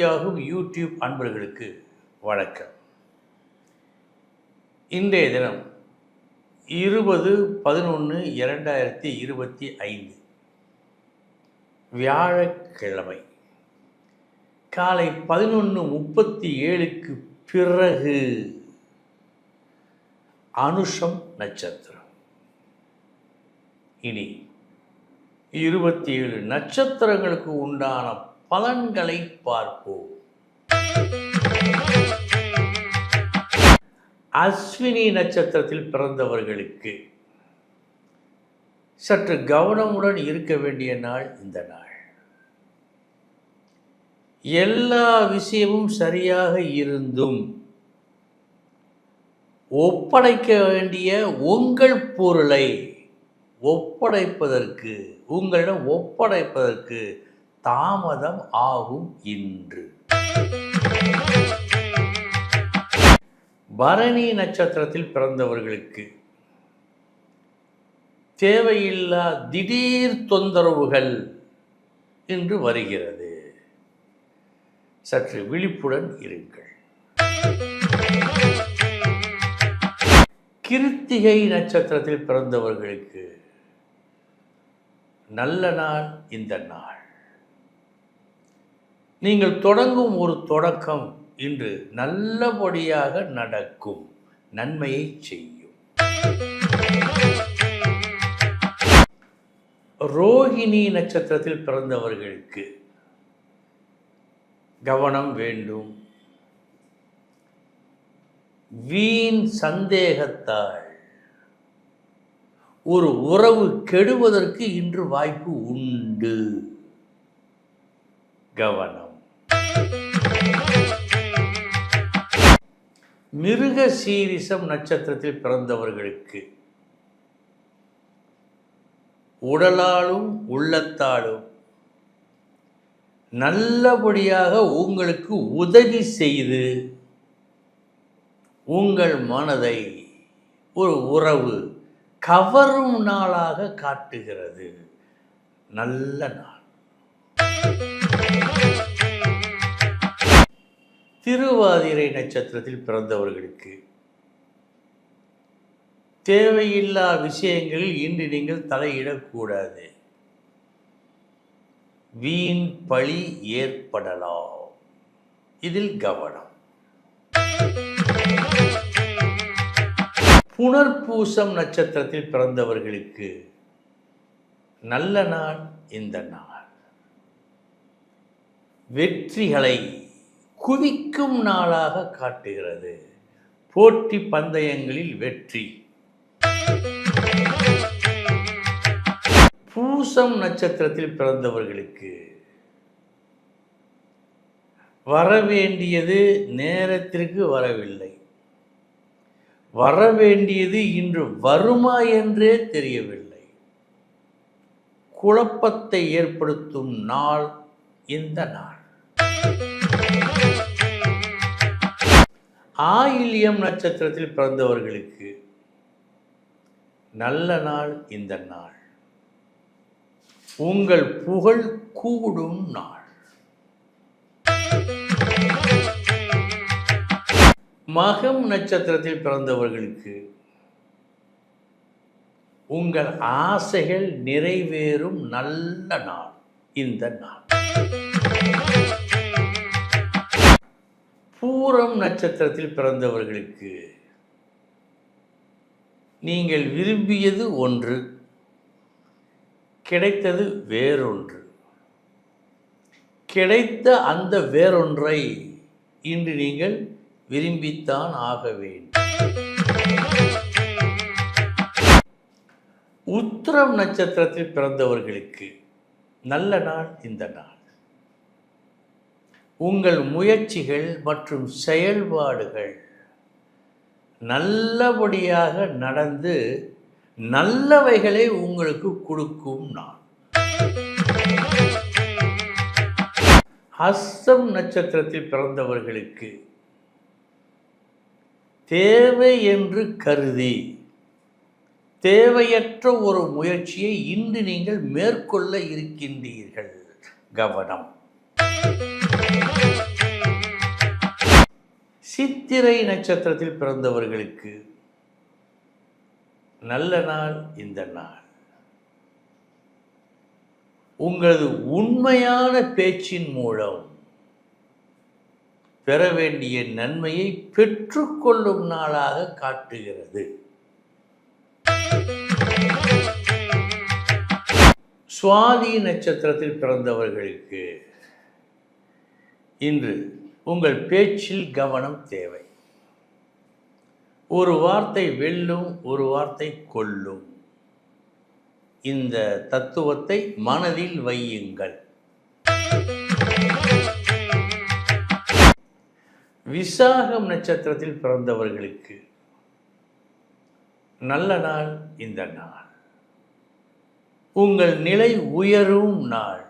ஒளியாகும் YouTube அன்பர்களுக்கு வணக்கம். இன்றைய தினம் இருபது பதினொன்று இரண்டாயிரத்தி இருபத்தி ஐந்து. வியாழக்கிழமை. காலை பதினொன்று முப்பத்தி ஏழுக்கு பிறகு அனுஷம் நட்சத்திரம். இனி இருபத்தி ஏழு நட்சத்திரங்களுக்கு உண்டான பலன்களை பார்ப்போம். அஸ்வினி நட்சத்திரத்தில் பிறந்தவர்களுக்கு சற்று கவனமுடன் இருக்க வேண்டிய நாள் இந்த நாள். எல்லா விஷயமும் சரியாக இருந்தும் ஒப்படைக்க வேண்டிய உங்கள் பொருளை ஒப்படைப்பதற்கு உங்களிடம் ஒப்படைப்பதற்கு தாமதம் ஆகும் இன்று. பரணி நட்சத்திரத்தில் பிறந்தவர்களுக்கு தேவையில்லா திடீர் தொந்தரவுகள் இன்று வருகிறது. சற்று விழிப்புடன் இருங்கள். கிருத்திகை நட்சத்திரத்தில் பிறந்தவர்களுக்கு நல்ல நாள் இந்த நாள். நீங்கள் தொடங்கும் ஒரு தொடக்கம் இன்று நல்லபடியாக நடக்கும். நன்மையை செய்யும். ரோகிணி நட்சத்திரத்தில் பிறந்தவர்களுக்கு கவனம் வேண்டும். வீண் சந்தேகத்தால் ஒரு உறவு கெடுவதற்கு இன்று வாய்ப்பு உண்டு. கவனம். மிருக சீரிசம் நட்சத்திரத்தில் பிறந்தவர்களுக்கு உடலாலும் உள்ளத்தாலும் நல்லபடியாக உங்களுக்கு உதவி செய்து உங்கள் மனதை ஒரு உறவு கவரும் நாளாக காட்டுகிறது. நல்ல நாள். திருவாதிரை நட்சத்திரத்தில் பிறந்தவர்களுக்கு. தேவையில்லா விஷயங்களில் இன்று நீங்கள் தலையிடக்கூடாது. வீண் பழி ஏற்படலாம். இதில் கவனம். புனர்பூசம் நட்சத்திரத்தில் பிறந்தவர்களுக்கு நல்ல நாள் இந்த நாள். வெற்றிகளை குவிக்கும் நாளாக காட்டுகிறது. போட்டி பந்தயங்களில் வெற்றி. பூசம் நட்சத்திரத்தில் பிறந்தவர்களுக்கு வரவேண்டியது நேரத்திற்கு வரவில்லை. வரவேண்டியது இன்று வருமா என்றே தெரியவில்லை. குழப்பத்தை ஏற்படுத்தும் நாள் இந்த நாள். ஆயில்யம் நட்சத்திரத்தில் பிறந்தவர்களுக்கு நல்ல நாள் இந்த நாள். உங்கள் புகழ் கூடும் நாள். மகம் நட்சத்திரத்தில் பிறந்தவர்களுக்கு உங்கள் ஆசைகள் நிறைவேறும் நல்ல நாள் இந்த நாள். பூரம் நட்சத்திரத்தில் பிறந்தவர்களுக்கு நீங்கள் விரும்பியது ஒன்று கிடைத்தது வேறொன்று. கிடைத்த அந்த வேறொன்றை இன்று நீங்கள் விரும்பித்தான் ஆக வேண்டும். உத்திரம் நட்சத்திரத்தில் பிறந்தவர்களுக்கு நல்ல நாள் இந்த நாள். உங்கள் முயற்சிகள் மற்றும் செயல்பாடுகள் நல்லபடியாக நடந்து நல்லவைகளை உங்களுக்கு கொடுக்கும் நான். ஹஸ்தம் நட்சத்திரத்தில் பிறந்தவர்களுக்கு தேவை என்று கருதி தேவையற்ற ஒரு முயற்சியை இன்று நீங்கள் மேற்கொள்ள இருக்கின்றீர்கள். கவனம். சித்திரை நட்சத்திரத்தில் பிறந்தவர்களுக்கு நல்ல நாள் இந்த நாள். உங்களது உண்மையான பேச்சின் மூலம் பெற வேண்டிய நன்மையை பெற்றுக்கொள்ளும் நாளாக காட்டுகிறது. சுவாதி நட்சத்திரத்தில் பிறந்தவர்களுக்கு இன்று உங்கள் பேச்சில் கவனம் தேவை. ஒரு வார்த்தை வெல்லும் ஒரு வார்த்தை கொல்லும். இந்த தத்துவத்தை மனதில் வையுங்கள். விசாகம் நட்சத்திரத்தில் பிறந்தவர்களுக்கு நல்ல நாள் இந்த நாள். உங்கள் நிலை உயரும் நாள்.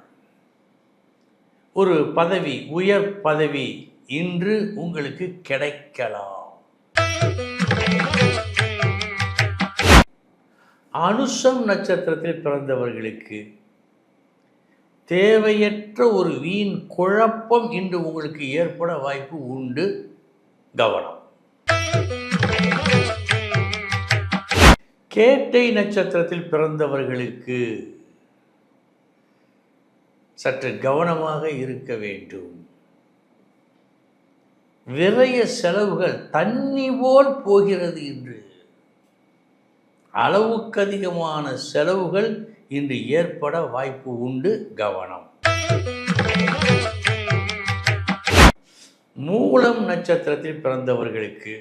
ஒரு பதவி உயர் பதவி இன்று உங்களுக்கு கிடைக்கலாம். அனுஷம் நட்சத்திரத்தில் பிறந்தவர்களுக்கு தேவையற்ற ஒரு வீண் குழப்பம் இன்று உங்களுக்கு ஏற்பட வாய்ப்பு உண்டு. கவனம். கேட்டை நட்சத்திரத்தில் பிறந்தவர்களுக்கு சற்று கவனமாக இருக்க வேண்டும். விரைய செலவுகள் தண்ணி போல் போகிறது என்று அளவுக்கு அதிகமான செலவுகள் இன்று ஏற்பட வாய்ப்பு உண்டு கவனம். மூலம் நட்சத்திரத்தில் பிறந்தவர்களுக்கு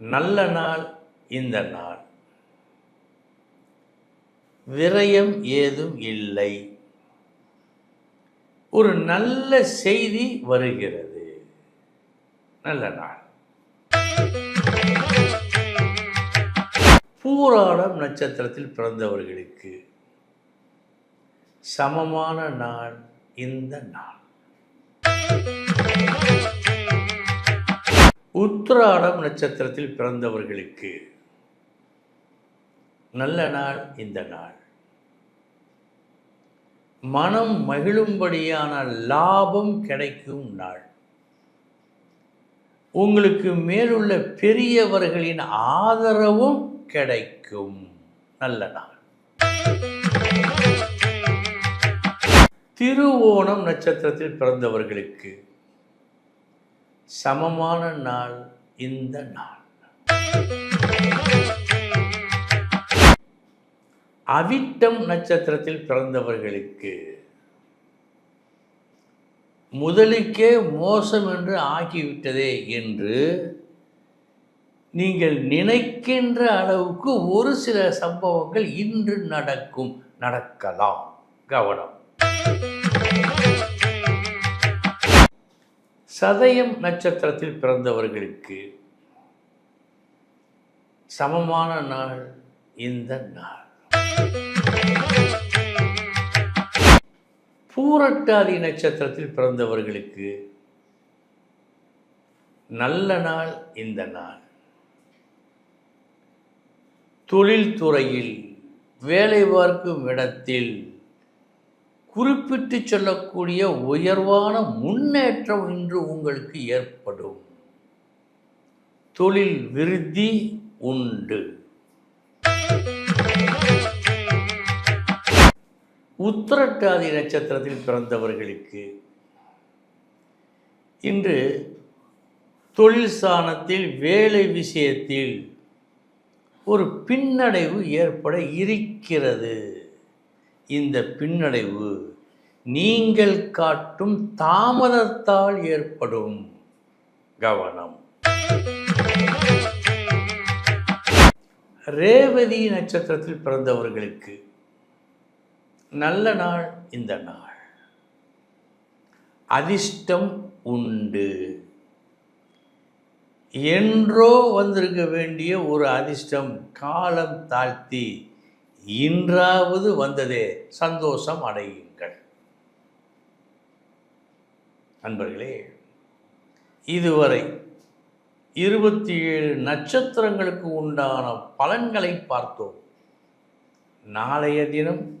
நல்ல நாள் இந்த நாள். விரயம் ஏதும் இல்லை. ஒரு நல்ல செய்தி வருகிறது. நல்ல நாள். பூராடம் நட்சத்திரத்தில் பிறந்தவர்களுக்கு சமமான நாள் இந்த நாள். உத்திராடம் நட்சத்திரத்தில் பிறந்தவர்களுக்கு நல்ல நாள் இந்த நாள். மனம் மகிழும்படியான லாபம் கிடைக்கும் நாள். உங்களுக்கு மேலுள்ள பெரியவர்களின் ஆதரவும் கிடைக்கும். நல்ல நாள். திருவோணம் நட்சத்திரத்தில் பிறந்தவர்களுக்கு சமமான நாள் இந்த நாள். அவிட்டம் நட்சத்திரத்தில் பிறந்தவர்களுக்கு முதலுக்கே மோசம் என்று ஆகிவிட்டதே என்று நீங்கள் நினைக்கின்ற அளவுக்கு ஒரு சில சம்பவங்கள் இன்று நடக்கும். நடக்கலாம். கவனம். சதயம் நட்சத்திரத்தில் பிறந்தவர்களுக்கு சமமான நாள் இந்த நாள். பூரட்டாதி நட்சத்திரத்தில் பிறந்தவர்களுக்கு நல்ல நாள் இந்த நாள். தொழில்துறையில் வேலை பார்க்கும் இடத்தில் குறிப்பிட்டு சொல்லக்கூடிய உயர்வான முன்னேற்றம் இன்று உங்களுக்கு ஏற்படும். தொழில் விருத்தி உண்டு. உத்திரட்டாதி நட்சத்திரத்தில் பிறந்தவர்களுக்கு இன்று தொழில் ஸ்தானத்தில் வேலை விஷயத்தில் ஒரு பின்னடைவு ஏற்பட இருக்கிறது. இந்த பின்னடைவு நீங்கள் காட்டும் தாமதத்தால் ஏற்படும் கவனம். ரேவதி நட்சத்திரத்தில் பிறந்தவர்களுக்கு நல்ல நாள் இந்த நாள். அதிர்ஷ்டம் உண்டு. என்றோ வந்திருக்க வேண்டிய ஒரு அதிர்ஷ்டம் காலம் தாழ்த்தி இன்றாவது வந்ததே சந்தோஷம் அடையுங்கள். நண்பர்களே இதுவரை இருபத்தி ஏழு நட்சத்திரங்களுக்கு உண்டான பலன்களை பார்த்தோம். நாளைய தினம்